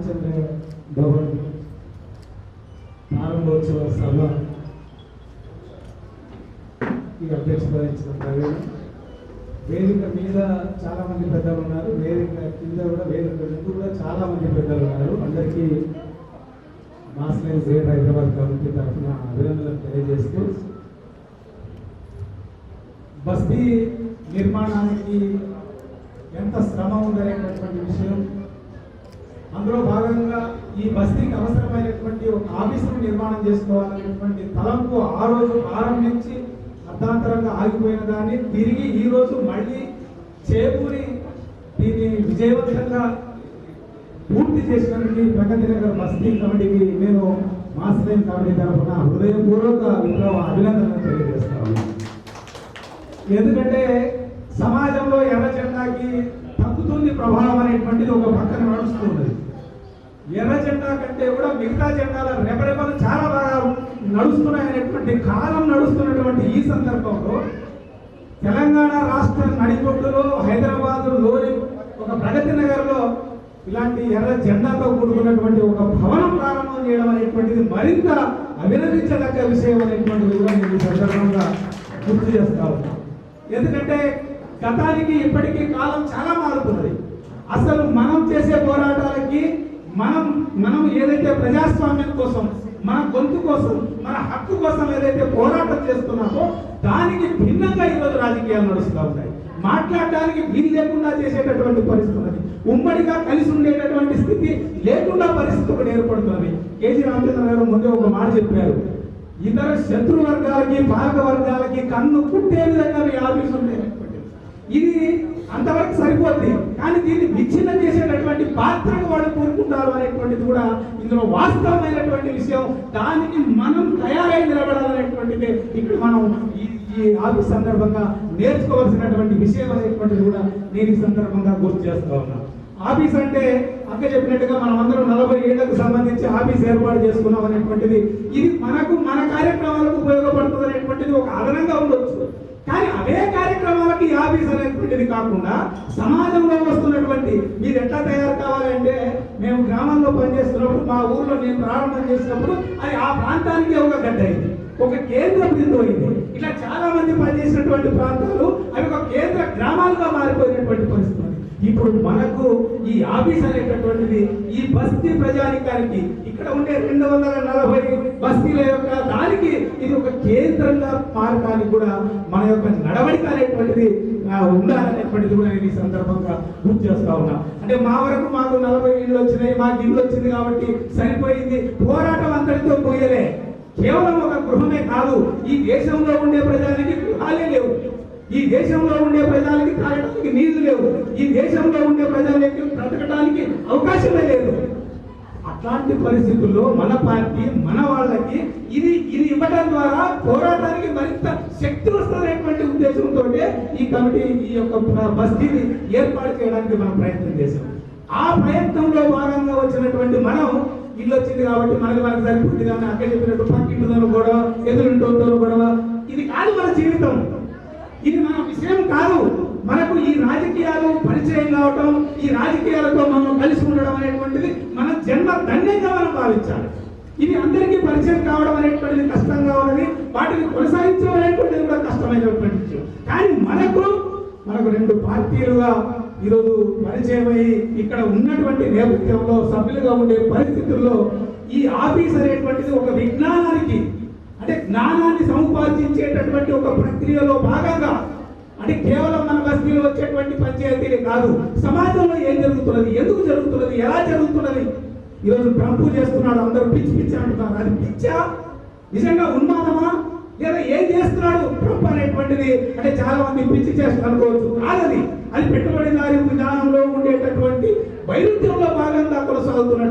రామచంద్ర భవన్ ప్రారంభోత్సవ సభ. ఈ అధ్యక్ష వహించిన ప్రవీణ. వేదిక మీద చాలా మంది పెద్దలు ఉన్నారు. వేదిక కింద కూడా వేదిక ముందు కూడా చాలా మంది పెద్దలు ఉన్నారు. అందరికీ మాస్లైన్ గ్రేట్ హైదరాబాద్ కమిటీ తరఫున అభినందనలు తెలియజేస్తూ. బస్తీ నిర్మాణానికి ఎంత శ్రమ ఉందనే అందులో భాగంగా ఈ బస్తీకి అవసరమైనటువంటి ఒక ఆఫీసును నిర్మాణం చేసుకోవాలనేటువంటి తలంపు ఆ రోజు ప్రారంభించి అర్ధాంతరంగా ఆగిపోయిన దాన్ని తిరిగి ఈ రోజు మళ్ళీ చేకూరి దీన్ని విజయవంతంగా పూర్తి చేసినటువంటి ప్రగతి నగర్ బస్తీ కమిటీకి నేను మాస్టర్ కమిటీ తరఫున హృదయపూర్వక విప్లవ అభినందనలు తెలియజేస్తాను ఎందుకంటే సమాజంలో ఎర్ర జెండాకి తగ్గుతుంది ప్రభావం అనేటువంటిది ఒక పక్కన నడుస్తుంది ఎర్ర జెండా కంటే కూడా మిగతా జెండాల రెపరెపలు చాలా బాగా నడుస్తున్నాయనేటువంటి కాలం నడుస్తున్నటువంటి ఈ సందర్భంలో తెలంగాణ రాష్ట్ర నడిపొట్టులో హైదరాబాద్లోని ఒక ప్రగతి నగర్లో ఇలాంటి ఎర్ర జెండాతో కూడుకున్నటువంటి ఒక భవనం ప్రారంభం చేయడం అనేటువంటిది మరింత అభినందించదగ్గ విషయం అనేటువంటిది కూడా నేను ఈ సందర్భంగా గుర్తు చేస్తా ఉన్నాను ఎందుకంటే గతానికి ఇప్పటికీ కాలం చాలా మారుతున్నది. అసలు మనం చేసే పోరాటాలకి మనం మనం ఏదైతే ప్రజాస్వామ్యం కోసం మన గొంతు కోసం మన హక్కు కోసం ఏదైతే పోరాటం చేస్తున్నామో దానికి భిన్నంగా ఈరోజు రాజకీయాలు నడుస్తూ ఉన్నాయి. మాట్లాడడానికి వీలు లేకుండా చేసేటటువంటి పరిస్థితి ఉమ్మడిగా కలిసి ఉండేటటువంటి స్థితి లేకుండా పరిస్థితి ఒకటి ఏర్పడుతుంది కేజీ రామచంద్ర గారు ముందే ఒక మాట చెప్పారు. ఇతర శత్రు వర్గాలకి పాలక వర్గాలకి కన్ను కుట్టే విధంగా మీ ఆఫీసు ఉండే ఇది అంతవరకు సరిపోద్ది. కానీ దీన్ని విచ్ఛిన్నం చేసేటటువంటి పాత్రకు వాళ్ళు కోరుకుంటారు అనేటువంటిది కూడా ఇందులో వాస్తవమైనటువంటి విషయం. దానికి మనం తయారై నిలబడాలనేటువంటిది ఇక్కడ మనం ఈ ఈ ఆఫీస్ సందర్భంగా నేర్చుకోవాల్సినటువంటి విషయం అనేటువంటిది కూడా నేను ఈ సందర్భంగా గుర్తు చేస్తా ఉన్నాను ఆఫీస్ అంటే అక్క చెప్పినట్టుగా మనం అందరం నలభై ఏళ్ళకు సంబంధించి ఆఫీస్ ఏర్పాటు చేసుకున్నాం అనేటువంటిది. ఇది మనకు మన కార్యక్రమాలకు ఉపయోగపడుతుంది అనేటువంటిది ఒక అదనంగా ఉండొచ్చు. కానీ అవే కార్యక్రమాలకి ఈ ఆఫీస్ అనేటువంటిది కాకుండా సమాజంలో వస్తున్నటువంటి మీరు ఎట్లా తయారు కావాలంటే మేము గ్రామంలో పనిచేస్తున్నప్పుడు మా ఊర్లో నేను ప్రారంభం చేసినప్పుడు అది ఆ ప్రాంతానికి ఒక గడ్డ అయింది. ఒక కేంద్ర బిందువు అయింది. ఇట్లా చాలా మంది పనిచేసినటువంటి ప్రాంతాలు అవి ఒక కేంద్ర గ్రామాలుగా మారిపోయినటువంటి పరిస్థితి. ఇప్పుడు మనకు ఈ ఆఫీస్ అనేటటువంటిది ఈ బస్తీ ప్రజానికానికి ఇక్కడ ఉండే రెండు వందల నలభై బస్తీల యొక్క దానికి ఇది ఒక కేంద్రంగా మారడానికి కూడా మన యొక్క నడవడిక అనేటువంటిది ఉండాలనేటువంటిది కూడా నేను ఈ సందర్భంగా గుర్తు చేస్తా ఉన్నా. అంటే మా వరకు మాకు నలభై ఇళ్ళు వచ్చినాయి మాకు ఇల్లు వచ్చింది కాబట్టి సరిపోయింది. పోరాటం అంతటితో పోయలే. కేవలం ఒక గృహమే కాదు ఈ దేశంలో ఉండే ప్రజానికి గృహాలే లేవు. ఈ దేశంలో ఉండే ప్రజలకి తాగడానికి నీళ్ళు లేవు. ఈ దేశంలో ఉండే ప్రజలకి బ్రతకడానికి అవకాశమే లేదు. అట్లాంటి పరిస్థితుల్లో మన పార్టీ మన వాళ్ళకి ఇది ఇది ఇవ్వడం ద్వారా పోరాటానికి మరింత శక్తి వస్తుందనేటువంటి ఉద్దేశంతో ఈ కమిటీ ఈ యొక్క బస్తీని ఏర్పాటు చేయడానికి మనం ప్రయత్నం చేశాం. ఆ ప్రయత్నంలో భాగంగా వచ్చినటువంటి మనం ఇల్లు వచ్చింది కాబట్టి మనకి మనకు సరిపోతుంది కానీ అక్కడ చెప్పినట్టు పక్కింటుందో గొడవ ఎదురుంటుందో గొడవ. ఇది కాదు మన జీవితం. ఇది మన విషయం కాదు. మనకు ఈ రాజకీయాలు పరిచయం కావటం ఈ రాజకీయాలతో మనం కలిసి ఉండడం అనేటువంటిది మన జన్మ ధన్యంగా మనం భావించాలి. ఇది అందరికీ పరిచయం కావడం అనేటువంటిది కష్టంగా ఉన్నది. వాటిని కొనసాగించడం అనేటువంటిది కూడా కష్టమైనటువంటి విషయం. కానీ మనకు మనకు రెండు పార్టీలుగా ఈరోజు పరిచయమై ఇక్కడ ఉన్నటువంటి నేపథ్యంలో సభ్యులుగా ఉండే పరిస్థితుల్లో ఈ ఆఫీస్ అనేటువంటిది ఒక విజ్ఞానానికి అంటే జ్ఞానాన్ని సముపార్జించేటటువంటి ఒక ప్రక్రియలో భాగంగా అంటే కేవలం మన బస్తీలో వచ్చేటువంటి పంచాయతీలే కాదు సమాజంలో ఏం జరుగుతున్నది ఎందుకు జరుగుతున్నది ఎలా జరుగుతున్నది? ఈరోజు ట్రంప్ చేస్తున్నాడు అందరూ పిచ్చి పిచ్చి అంటున్నారు. అది పిచ్చా? నిజంగా ఉన్మాదమా? లేదా ఏం చేస్తున్నాడు? ట్రంప్ అనేటువంటిది అంటే చాలా మంది పిచ్చి చేస్తున్నారు అనుకోవచ్చు. కాదని అది పెట్టుబడిదారి విధానంలో ఉండేటటువంటి వైరుధ్యంలో భాగంగా కొనసాగుతున్నటువంటిది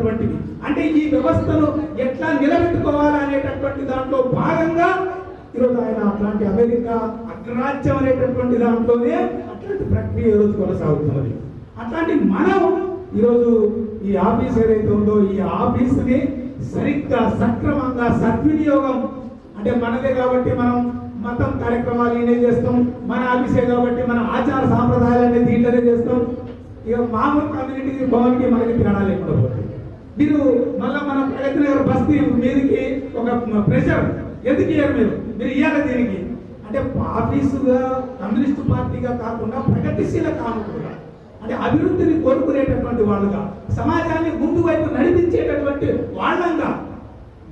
అంటే ఈ వ్యవస్థను ఎట్లా నిలబెట్టుకోవాలనేటటువంటి దాంట్లో భాగంగా ఈరోజు ఆయన అట్లాంటి అమెరికా అగ్రరాజ్యం అనేటటువంటి దాంట్లోనే అట్లాంటి ప్రక్రియ ఈరోజు కొనసాగుతున్నది. అట్లాంటి మనం ఈరోజు ఈ ఆఫీస్ ఏదైతే ఉందో ఈ ఆఫీస్ని సరిగ్గా సక్రమంగా సద్వినియోగం అంటే మనదే కాబట్టి మనం మతం కార్యక్రమాలు ఈయనే చేస్తాం మన ఆఫీసే కాబట్టి మన ఆచార సాంప్రదాయాలన్నీ దీంట్లోనే చేస్తాం. ఇక మామూలు కమ్యూనిటీ భవన్కి మనకి తేడా లేకుండా మీరు మళ్ళా మన ప్రగతి నగర్ బస్తీ మీదకి ఒక ప్రెషర్. ఎందుకు ఇయ్యారు మీరు? మీరు ఇయ్యాలి దీనికి. అంటే ఆఫీసుగా కమ్యూనిస్ట్ పార్టీగా కాకుండా ప్రగతిశీల కాముకులుగా అంటే అభివృద్ధిని కోరుకునేటటువంటి వాళ్ళుగా సమాజాన్ని ముందు వైపు నడిపించేటటువంటి వాళ్ళంగా.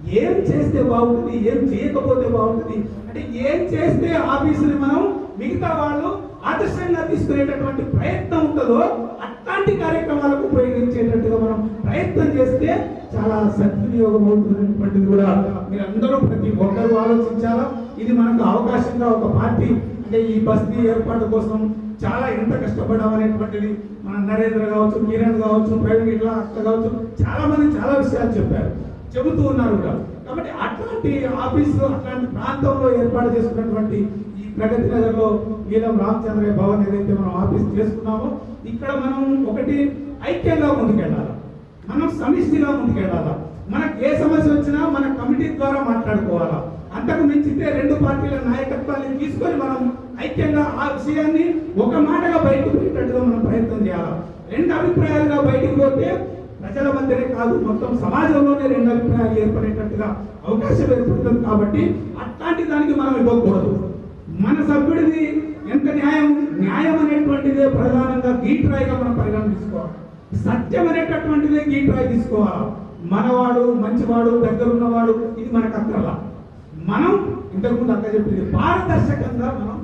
ఏం చేస్తే బాగుంటుంది? ఏం చేయకపోతే బాగుంటుంది? అంటే ఏం చేస్తే ఆఫీసుని మనం మిగతా వాళ్ళు ఆదర్శంగా తీసుకునేటటువంటి ప్రయత్నం ఉంటుందో అట్లాంటి కార్యక్రమాలకు ఉపయోగించేటట్టుగా మనం ప్రయత్నం చేస్తే చాలా సద్వినియోగం అవుతున్నటువంటిది కూడా మీరందరూ ప్రతి ఒక్కరూ ఆలోచించాలా? ఇది మనకు అవకాశంగా ఒక పార్టీ అంటే ఈ బస్తీ ఏర్పాటు కోసం చాలా ఎంత కష్టపడ్డామనేటువంటిది మన నరేంద్ర కావచ్చు కిరణ్ కావచ్చు ప్రవీణ్ ఇట్లా అక్క కావచ్చు చాలా మంది చాలా విషయాలు చెప్పారు చెబుతూ ఉన్నారు కూడా. కాబట్టి అట్లాంటి ఆఫీసు అట్లాంటి ప్రాంతంలో ఏర్పాటు చేసుకున్నటువంటి ప్రగతి నగర్లో నీలం రామచంద్రయ్య భవన్ ఏదైతే మనం ఆఫీస్ చేసుకున్నామో ఇక్కడ మనం ఒకటి ఐక్యంగా ముందుకెళ్ళాలి? మనం సమిష్టిగా ముందుకెళ్ళాలి? మనకు ఏ సమస్య వచ్చినా మన కమిటీ ద్వారా మాట్లాడుకోవాలా? అంతకు మించితే రెండు పార్టీల నాయకత్వాన్ని తీసుకొని మనం ఐక్యంగా ఆ విషయాన్ని ఒక మాటగా బయటకు పోయేటట్టుగా మనం ప్రయత్నం చేయాలి? రెండు అభిప్రాయాలుగా బయటకు పోతే ప్రజల మధ్యనే కాదు మొత్తం సమాజంలోనే రెండు అభిప్రాయాలు ఏర్పడేటట్టుగా అవకాశం ఏర్పడుతుంది కాబట్టి అట్లాంటి దానికి మనం ఇవ్వకూడదు. మన సభ్యుడిది ఎంత న్యాయం? న్యాయం అనేటువంటిదే ప్రధానంగా గీట్రాయిగా మనం పరిగణించుకోవాలి. సత్యం అనేటటువంటిదే గీట్రాయి తీసుకోవాలి. మనవాడు మంచివాడు పెద్దలున్నవాడు ఇది మనకు అక్కర్లా మనం ఇంతకుముందు అక్క చెప్పింది పారదర్శకంగా మనం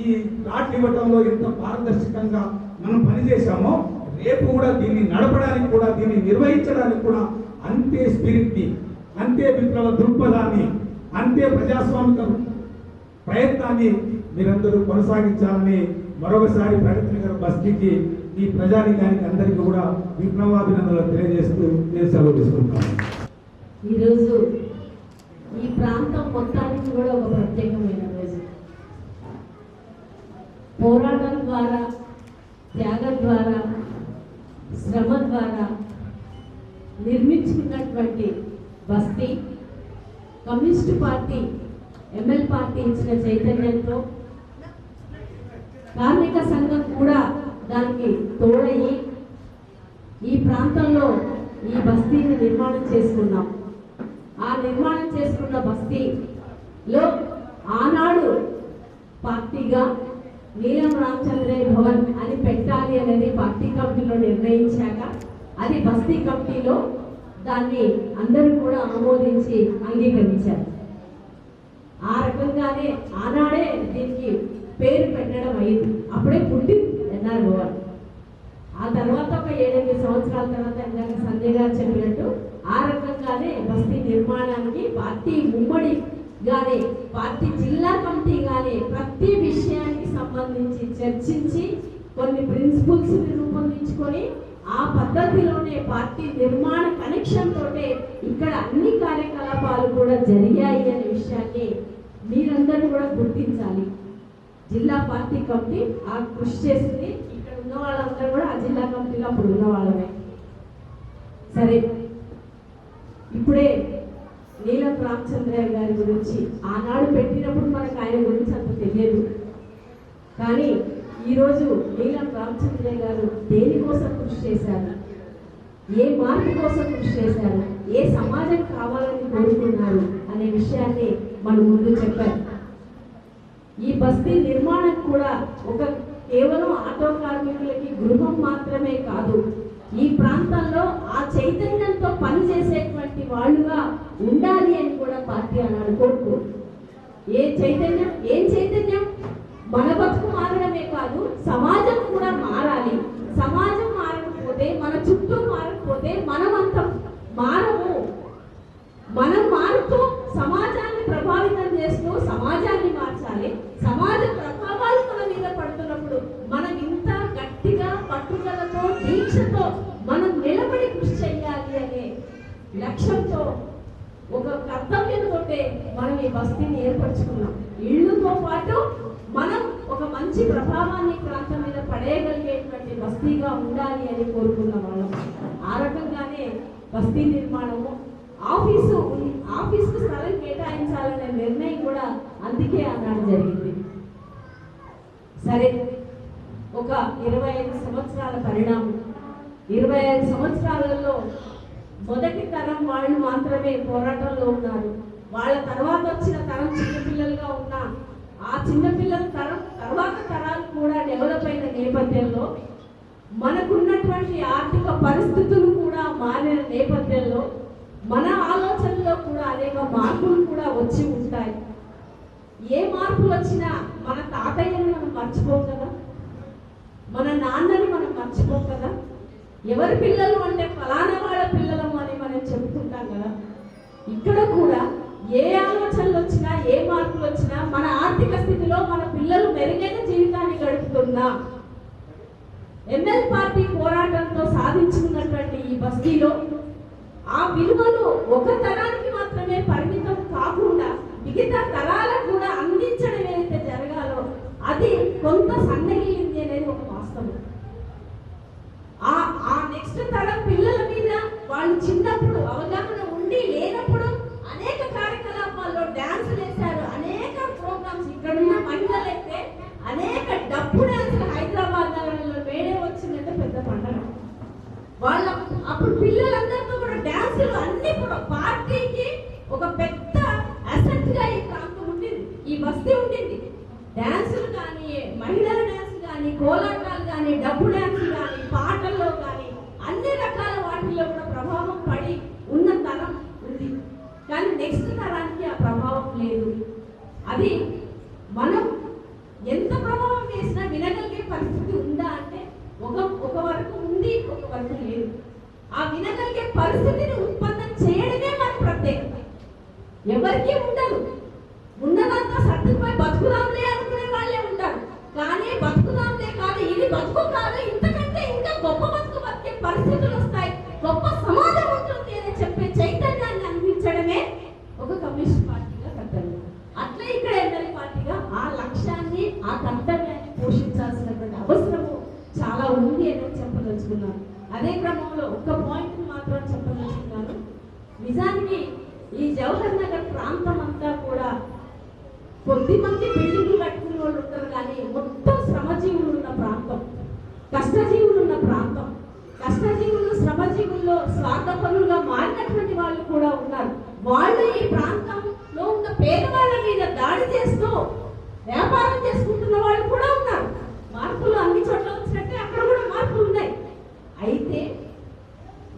ఈ లాట్లు ఇవ్వటంలో ఎంత పారదర్శకంగా మనం పనిచేశామో రేపు కూడా దీన్ని నడపడానికి కూడా దీన్ని నిర్వహించడానికి కూడా అంతే స్పిరిట్ని అంతే విప్లవ దృక్పథాన్ని అంతే ప్రజాస్వామిక ప్రయత్నాన్ని మీరందరూ కొనసాగించాలని మరొకసారి ప్రగతి గారు బస్తీకి ఈ ప్రజానీకానికి అందరికీ కూడా విప్లవాభినందనలు తెలియజేస్తూ నేను సెలవు తీసుకుంటాను ఈరోజు ఈ ప్రాంతం మొత్తానికి కూడా ఒక ప్రత్యేకమైన రోజు. పోరాటం ద్వారా త్యాగం ద్వారా శ్రమ ద్వారా నిర్మించుకున్నటువంటి బస్తీ కమ్యూనిస్ట్ పార్టీ ఎంఎల్ పార్టీ ఇచ్చిన చైతన్యంతో కార్మిక సంఘం కూడా దానికి తోడయి ఈ ప్రాంతంలో ఈ బస్తీని నిర్మాణం చేసుకున్నాం. ఆ నిర్మాణం చేసుకున్న బస్తీలో ఆనాడు పార్టీగా నీలం రామచంద్రే భవన్ అని పెట్టాలి అనేది పార్టీ కమిటీలో నిర్ణయించాక అది బస్తీ కమిటీలో దాన్ని అందరూ కూడా ఆమోదించి అంగీకరించారు. ఆ రకంగానే ఆనాడే దీనికి పేరు పెట్టడం అయింది. అప్పుడే పుట్టి ఎన్ఆర్ భవన్ ఆ తర్వాత ఒక ఏడెనిమిది సంవత్సరాల తర్వాత ఇందాక సంజయ్ గారు చెప్పినట్టు ఆ రకంగానే బస్తీ నిర్మాణానికి పార్టీ ఉమ్మడి కానీ పార్టీ జిల్లా కమిటీ కానీ ప్రతి విషయానికి సంబంధించి చర్చించి కొన్ని ప్రిన్సిపల్స్ని రూపొందించుకొని ఆ పద్ధతిలోనే పార్టీ నిర్మాణ కనెక్షన్ తోటే ఇక్కడ అన్ని కార్యకలాపాలు కూడా జరిగాయి అనే విషయాన్ని మీరందరూ కూడా గుర్తించాలి. జిల్లా పార్టీ కమిటీ ఆ కృషి చేసింది. ఇక్కడ ఉన్న వాళ్ళందరూ కూడా ఆ జిల్లా కమిటీలో అప్పుడు ఉన్న వాళ్ళమే. సరే ఇప్పుడే నీలం రామచంద్రయ్య గారి గురించి ఆనాడు పెట్టినప్పుడు మనకు ఆయన గురించి అంత తెలియదు. కానీ ఈరోజు నీలం రామచంద్రయ్య గారు దేనికోసం కృషి చేశారు? ఏ మార్పు కోసం కృషి చేశారు? ఏ సమాజం కావాలని కోరుకున్నారు అనే విషయాన్ని మన ముందు చెప్పారు ఈ బస్తీ నిర్మాణం కూడా ఒక కేవలం ఆటో కార్మికులకి గృహం మాత్రమే కాదు ఈ ప్రాంతంలో ఆ చైతన్యంతో పనిచేసేటువంటి వాళ్ళుగా ఉండాలి అని కూడా పార్టీ అన్నాడు కోరుకో ఏ చైతన్యం? ఏం చైతన్యం? మన బతుకు మారడమే కాదు సమాజం కూడా మారాలి సమాజం మారకపోతే మన చుట్టూ మారకపోతే మనం అంత మారము మనం మారుతూ సమాజాన్ని ప్రభావితం చేస్తూ సమాజాన్ని మార్చాలి సమాజ ప్రభావాలు మన మీద పడుతున్నప్పుడు మనం ఇంత గట్టిగా పట్టుదలతో దీక్షతో మనం నిలబడి కృషి చేయాలి అనే లక్ష్యంతో ఒక కర్తవ్యంతో మనం ఈ బస్తీని ఏర్పరచుకున్నాం ఇళ్ళతో పాటు మనం ఒక మంచి ప్రభావాన్ని ఈ ప్రాంతం మీద పడేయగలిగేటువంటి బస్తీగా ఉండాలి అని కోరుకున్న వాళ్ళం ఆ రకంగానే బస్తీ నిర్మాణము ఆఫీసు ఆఫీసుకు స్థలం కేటాయించాలనే నిర్ణయం కూడా అందుకే అన్నాడు జరిగింది. సరే ఒక ఇరవై ఐదు సంవత్సరాల పరిణామం. ఇరవై ఐదు సంవత్సరాలలో మొదటి తరం వాళ్ళు మాత్రమే పోరాటంలో ఉన్నారు. వాళ్ళ తర్వాత వచ్చిన తరం చిన్నపిల్లలుగా ఉన్న ఆ చిన్నపిల్లల తరం తర్వాత తరాలు కూడా డెవలప్ అయిన నేపథ్యంలో మనకున్నటువంటి ఆర్థిక పరిస్థితులు కూడా మారిన నేపథ్యంలో మన ఆలోచనలో కూడా అనేక మార్పులు కూడా వచ్చి ఉంటాయి. ఏ మార్పులు వచ్చినా మన తాతయ్యని మనం మర్చిపోం కదా? మన నాన్నని మనం మర్చిపోం కదా? ఎవరి పిల్లలు అంటే ఫలానా వాళ్ళ పిల్లలు అని మనం చెబుతుంటాం కదా? ఇక్కడ కూడా ఏ ఆలోచనలు వచ్చినా ఏ మార్పులు వచ్చినా మన ఆర్థిక స్థితిలో మన పిల్లలు మెరుగైన జీవితాన్ని గడుపుతున్నా. ఎన్ఎల్ పార్టీ పోరాటంతో సాధించుకున్నటువంటి ఈ బస్తీలో ఆ విలువలు ఒక తరానికి మాత్రమే పరిమితం కాకుండా మిగతా తరాలకు కూడా అందించడం ఏదైతే జరగాలో అది కొంత సన్నగిలింది అనేది ఒక వాస్తవం ఆ ఆ నెక్స్ట్ తరం పిల్లల మీద వాళ్ళు చిన్నప్పుడు అవగాహన ఉండి లేనప్పుడు అనేక కార్యకలాపాల్లో డాన్స్ వేశారు అనేక ప్రోగ్రామ్స్ ఇక్కడున్న మహిళలైతే అనేక డప్పు డాన్సులు హైదరాబాద్ నగరంలో వేడే వచ్చిందంటే పెద్ద పండుగ వాళ్ళ అప్పుడు పిల్లలందరితో కూడా డాన్సులు అన్ని కూడా పార్టీకి ఒక పెద్ద అసెట్గా ఈ ప్రాంతం ఉండింది ఈ బస్తీ ఉండింది డాన్సులు కానీ మహిళల డాన్స్ కానీ కోలాటాలు కానీ డబ్బు డాన్సులు కానీ పాటల్లో కానీ అన్ని రకాల వాటిల్లో కూడా ప్రభావం పడి ఉన్న తరం ఉంది కానీ నెక్స్ట్ తరానికి ఆ ప్రభావం లేదు అది మనం ఎంత ప్రభావం వేసినా వినగలిగే పరిస్థితి ఉందా అంటే ఒక ఒక వరకు ఉంది ఒక వరకు లేదు ఆ వినగలిగే పరిస్థితిని ఉత్పన్నం చేయడమే మన ప్రత్యేకత ఎవరికీ ఉండదు ఉన్నదంతా సర్దుకుపోయి బతుకుదాంలే అనుకునే వాళ్ళే ఉంటారు కానీ బతుకుదాంలే కాదు ఇది బతుకు కాదు ఇంతకంటే ఇంకా గొప్ప బతుకు బతికే పరిస్థితులు వస్తాయి గొప్ప సమాజం ఉంటుంది అని చెప్పే చైతన్యాన్ని అందించడమే ఒక కమ్యూనిస్ట్ పార్టీగా కర్తవ్యం అట్లా ఇక్కడ ఎమ్మెల్యే పార్టీగా ఆ లక్ష్యాన్ని ఆ కర్తవ్యాన్ని పోషించాల్సినటువంటి అవసరము చాలా ఉంది అని చెప్పదలుచుకున్నాను అదే క్రమంలో ఒక పాయింట్ మాత్రం చెప్పదలుచుకున్నాను నిజానికి ఈ జవహర్ నగర్ ప్రాంతం అంతా కూడా కొద్ది మంది బిల్డింగ్లు కట్టుకునే వాళ్ళు ఉంటారు కానీ మొత్తం శ్రమజీవులు ఉన్న ప్రాంతం కష్టజీవులు ఉన్న ప్రాంతం కష్టజీవులు శ్రమజీవుల్లో మారినటువంటి వాళ్ళు కూడా ఉన్నారు వాళ్ళు ఈ ప్రాంతంలో ఉన్న పేదవాళ్ళ మీద దాడి చేస్తూ వ్యాపారం చేసుకుంటున్న వాళ్ళు కూడా ఉన్నారు మార్పులు అన్ని చోట్ల వచ్చినట్టే అక్కడ కూడా మార్పులు ఉన్నాయి అయితే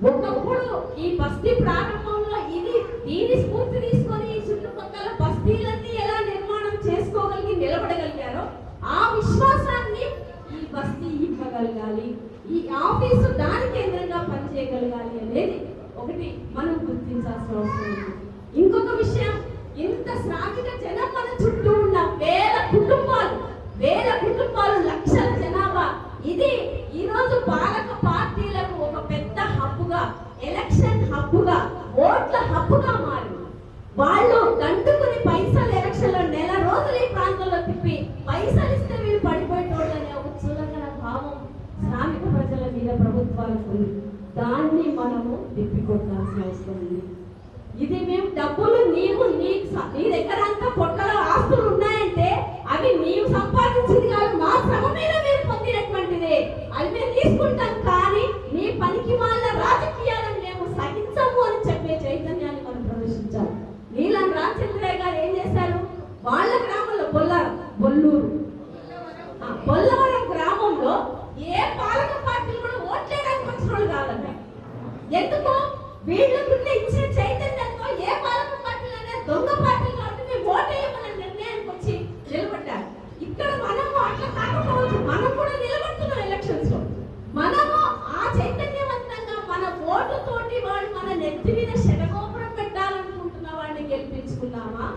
ఒకప్పుడు ఈ బస్తీ ప్రారంభంలో ఇది దీని స్ఫూర్తి తీసుకొని ఈ చుట్టుపక్కల బస్తీలన్నీ ఎలా నిర్మాణం చేసుకోగలిగి నిలబడగలిగారో ఆ విశ్వాసాన్ని ఈ బస్తీ ఇవ్వగలగాలి ఈ ఆఫీసు దాని కేంద్రంగా పనిచేయగలగాలి అనేది ఒకటి మనం గుర్తించాల్సిన అవసరం ఉంది ఇంకొక విషయం ఇంత శ్రామిక జనం మన చుట్టూ ఉన్న వేల కుటుంబాలు వేల కుటుంబాలు లక్షల జనాభా ఇది ఈరోజు పాలక పార్టీలకు ఒక పెద్ద హబ్బుగా ఎలక్షన్ హబ్బుగా ఓట్ల హబ్బుగా మారింది. వాళ్ళు దండుకుని పైసలు ఎలక్షన్లో నెల రోజులు ఈ ప్రాంతంలో తిప్పి పైసలు ఇస్తే వీళ్ళు పడిపోయేటోళ్ళనే ఒక చులకన భావం శ్రామిక ప్రజల మీద ప్రభుత్వాలకు దాన్ని మనము తిప్పికొట్టాల్సిన అవసరం ఉంది. ఇది మేము డబ్బులు నీవు నీ నీ దగ్గర అంతా పొట్టలో ఆస్తులు ఉన్నాయంటే అవి నీవు సంపాదించింది కాదు మా శ్రమ మీద మీరు పొందినటువంటిదే అది మేము తీసుకుంటాం కానీ నీ పనికి వాళ్ళ రాజకీయాలను మేము సహించము అని చెప్పే చైతన్యాన్ని మనం ప్రదర్శించాలి నీలం రామచంద్రయ్య గారు ఏం చేశారు వాళ్ళ గ్రామంలో బొల్లారు బొల్లూరు ఆ బొల్లవరం గ్రామంలో ఏ పాలక పార్టీలు కూడా ఓట్లేయడానికి వచ్చిన వాళ్ళు కాదంట ఎందుకు వీళ్ళకున్న ఇచ్చిన చైతన్యంతో ఏ పాలక పార్టీలనే దొంగ పార్టీలు కాబట్టి మేము ఓటేయమని నిర్ణయానికి వచ్చి నిలబడ్డారు ఇక్కడ మనము అట్లా కాకపోవచ్చు మనం కూడా నిలబడుతున్నాం ఎలక్షన్స్లో మనము ఆ చైతన్యవంతంగా మన ఓటు తోటి వాడు మన నెత్తి మీద శటగోపురం పెట్టాలనుకుంటున్న వాడిని గెలిపించుకున్నామా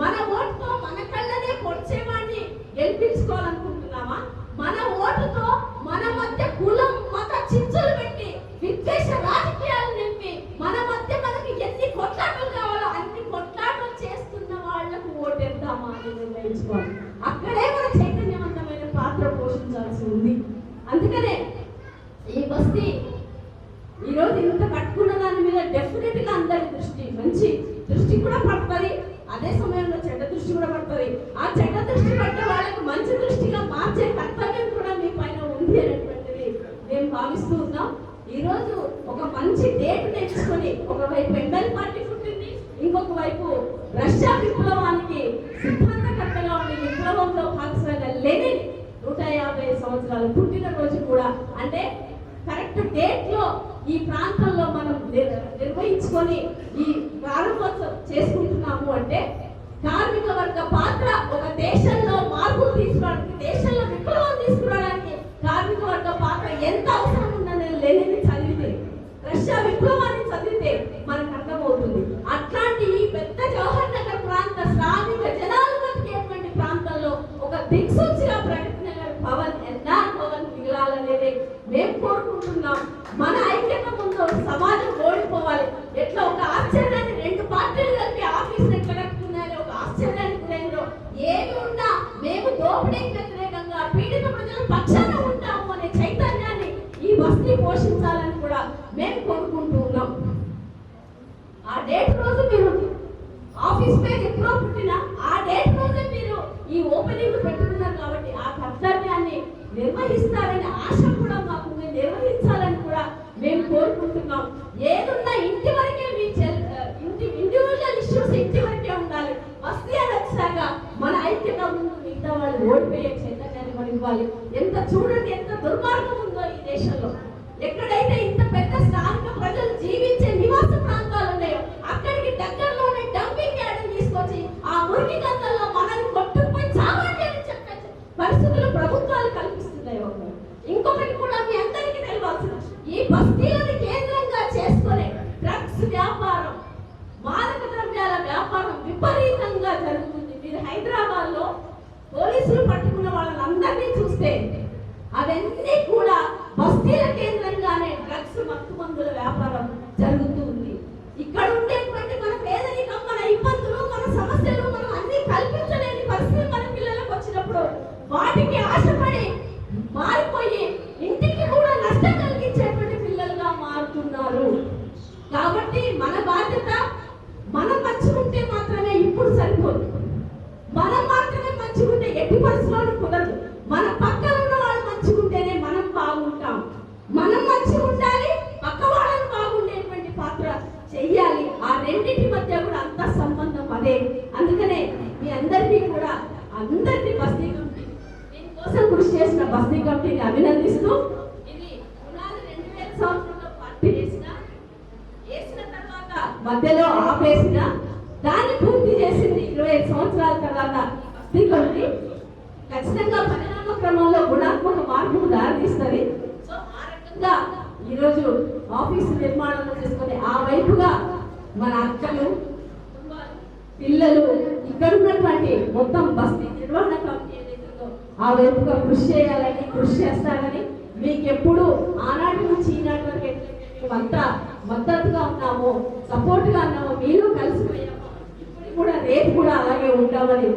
మన ఓటుతో మన కళ్ళనే పొడిచేవాడిని గెలిపించుకోవాలనుకుంటున్నామా మన ఓటుతో మన మధ్య కులం మత చించులు పెట్టి విద్వేష రాజకీయాలు నింపి మన మధ్య మనకి ఎన్ని కొట్లాటలు కావాలో అన్ని కొట్లాటలు చేస్తున్న వాళ్ళకు ఓటేద్దామా అని నిర్ణయించుకోవాలి. అక్కడే మన చైతన్యవంతమైన పాత్ర పోషించాల్సి ఉంది. అందుకనే ఈ బస్తీ ఈరోజు ఇంత కట్టుకున్న దాని మీద డెఫినెట్గా అందరి దృష్టి మంచి దృష్టి కూడా పడుతుంది. అదే సమయంలో దృష్టి కూడా పడుతుంది. ఆ చెడ్డ దృష్టి పట్టే వాళ్ళకి మంచి దృష్టిగా మార్చే కర్తవ్యం కూడా మీ పైన ఉంది అనేటువంటిది మేము భావిస్తూ ఉన్నాం. ఈరోజు ఒక మంచి డేట్ నేర్చుకొని ఒకవైపు ఎండల్ పార్టీ పుట్టింది ఇంకొక వైపు రష్యా విప్లవానికి సిద్ధాంతకర్తగా ఉండే విప్లవంలో భాగస్వామిగా లేని నూట యాభై సంవత్సరాలు పుట్టినరోజు కూడా. అంటే కరెక్ట్ డేట్లో ఈ ప్రాంతంలో మనం నిర్వహించుకొని ఈ ప్రారంభోత్సవం చేసుకుంటున్నాము అంటే కార్మిక వర్గ పాత్ర ఒక దేశంలో మార్పులు తీసుకోవడానికి దేశంలో విప్లవం తీసుకురావడానికి కార్మిక వర్గ పాత్ర ఎంత అవసరం ఉందని లేనిది చదివితే రష్యా విప్లవాన్ని చదివితే మనకు అర్థమవుతుంది. అట్లాంటి ఈ పెద్ద జవహర్ నగర్ ప్రాంత శ్రామిక జనాలు బతికేటువంటి ప్రాంతంలో ఒక దిక్సూచిగా ప్రకటన పవన్ ఎన్ఆర్ పవన్ మిగలాలనేది మేము కోరుకుంటున్నాం. మన ఐక్యత ముందు సమాజం ఓడిపోవాలి. ఎట్లా ఒక ఆశ్చర్యాన్ని రెండు పార్టీలు కలిపి ఆఫీస్ ఎట్లా కట్టుకున్నారో ఒక ఆశ్చర్యానికి గురైనో ఏమి ఉన్నా మేము వ్యతిరేకంగా పీడిత ప్రజల పక్షాన ఉంటాము అనే చైతన్యాన్ని ఈ బస్తీ పోషించాలని కూడా మేము కోరుకుంటూ ఉన్నాం ఆ డేట్ రోజు మీరు ఆఫీస్ పేరు ఎప్పుడో పుట్టినా ఆ డేట్ రోజే మీరు ఈ ఓపెనింగ్ పెట్టుకున్నారు కాబట్టి ఆ కర్తవ్యాన్ని నిర్వహిస్తారనే ఆశ కూడా మాకు ఉంది. నిర్వహించాలని కూడా మేము కోరుకుంటున్నాం ఏదున్నా ఇంటి వరకే మీ చెల్- ఇంటి ఇండివిజువల్ ఇష్యూస్ ఇంటి వరకే ఉండాలి వస్తే అని వచ్చాక మన ఐక్యత ముందు మిగతా వాళ్ళు ఓడిపోయే చైతన్యాన్ని మనం ఇవ్వాలి. ఎంత చూడండి ఎంత దుర్మార్గం ఉందో ఈ దేశంలో. ఎక్కడైతే ఇంత పెద్ద స్థానిక ప్రజలు జీవించే నివాస ప్రాంతాలు ఉన్నాయో అక్కడికి దగ్గరలోనే డంపింగ్ యార్డ్ తీసుకొచ్చి ఆ మురికి గంతల్లో మనల్ని కొట్టుకుపోయి చావండి అని చెప్పే పరిస్థితులు ప్రభుత్వాలు కల్పిస్తున్నాయి. ఇంకొకటి కూడా మీ అందరికీ తెలియాల్సిన ఈ బస్తీలను కేంద్ర కాబట్టి మన బాధ్యత మనం మంచిగుంటే మాత్రమే ఇప్పుడు సరిపోదు. మనం మాత్రమే మంచిగుంటే ఎట్టి పరిస్థితుల్లో కుదరదు. మన పక్కన ఉన్న వాళ్ళు మంచిగుంటేనే మనం బాగుంటాం. మనం మంచిగా ఉండాలి పక్క వాళ్ళని బాగుండేటువంటి పాత్ర చెయ్యాలి. ఆ రెండింటి మధ్య కూడా అంత సంబంధం అదే. అందుకనే మీ అందరినీ కూడా అందరినీ బస్తీ కమిటీ దీనికోసం కృషి చేసిన బస్తీ కమిటీని అభినందిస్తూ ఇది పునాది రెండు వేల సంవత్సరంలో పార్టీ చేసిన వేసిన తర్వాత మధ్యలో ఆపేసిన దాన్ని పూర్తి చేసింది ఇరవై ఐదు సంవత్సరాల తర్వాత బస్తీ ఖచ్చితంగా పరిణామ క్రమంలో గుణాత్మక మార్పుకు దారితీస్తుంది సో ఆ రకంగా ఈరోజు ఆఫీస్ నిర్మాణం చేసుకుని ఆ వైపుగా మన అక్కలు పిల్లలు ఇక్కడ ఉన్నటువంటి మొత్తం బస్తీ నిర్వహణ కమిటీ ఏదైతుందో ఆ వైపుగా కృషి చేయాలని కృషి చేస్తారని మీకు ఎప్పుడు ఆనాటి నుంచి ఈనాటి వరకు ఎట్లయితే మేమంతా మద్దతుగా ఉన్నామో సపోర్ట్గా ఉన్నామో మీలో కలిసిపోయామో. ఇప్పుడు కూడా రేపు కూడా అలాగే ఉంటామని